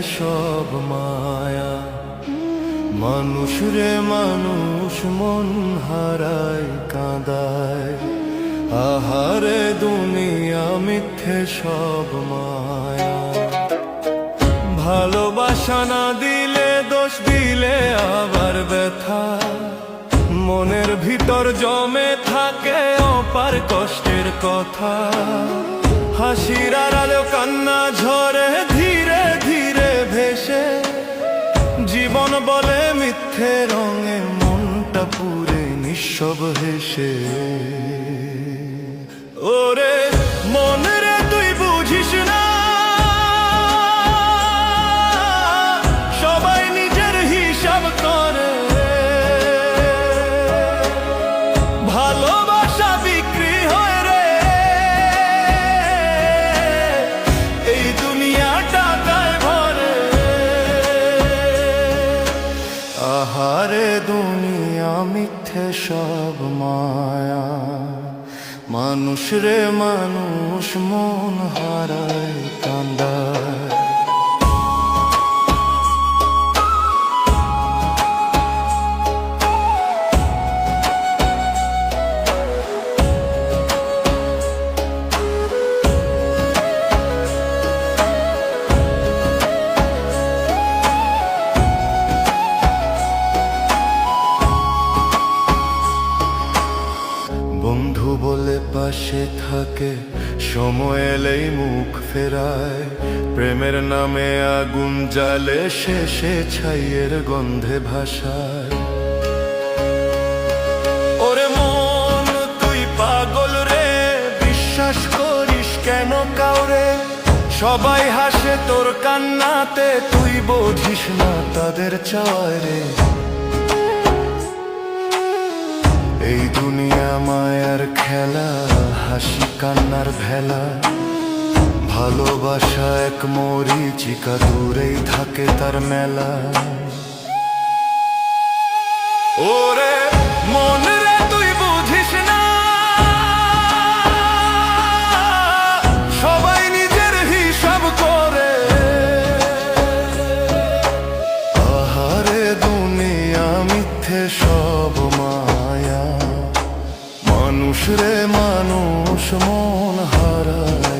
সব মায়া। মানুষ রে মানুষ মন হারায়, কাঁদায়। আহারে দুনিয়া মিথ্যে সব মায়া। ভালোবাসা না দিলে দোষ দিলে আবার ব্যথা। মনের ভিতর জমে থাকে অপার কষ্টের কথা। হাসির আড়ালেও কান্না ঝরে মিথ্যে রঙে মনটা পুরে নিঃসব হেসে। ওরে মিথ্যে সব মায়া। মানুষ রে মানুষ মন হারায় কান্দায়। পাশে থাকে। সময় এলেই মুখ ফেরায়। প্রেমের নামে আগুন জালে শেষে ছাইয়ের গন্ধে ভাসায়। ওরে মন, তুই পাগল রে, বিশ্বাস করিস কেন কাউরে? সবাই হাসে তোর কান্নাতে, তুই বোঝিস না তাদের চায় রে। এই দুনিয়া মায়ার খেলা, হাসি কান্নার ভেলা। ভালোবাসা এক মরিচিকা দূরেই থাকে তার মেলা। ওরে মানুষ মন হারায়।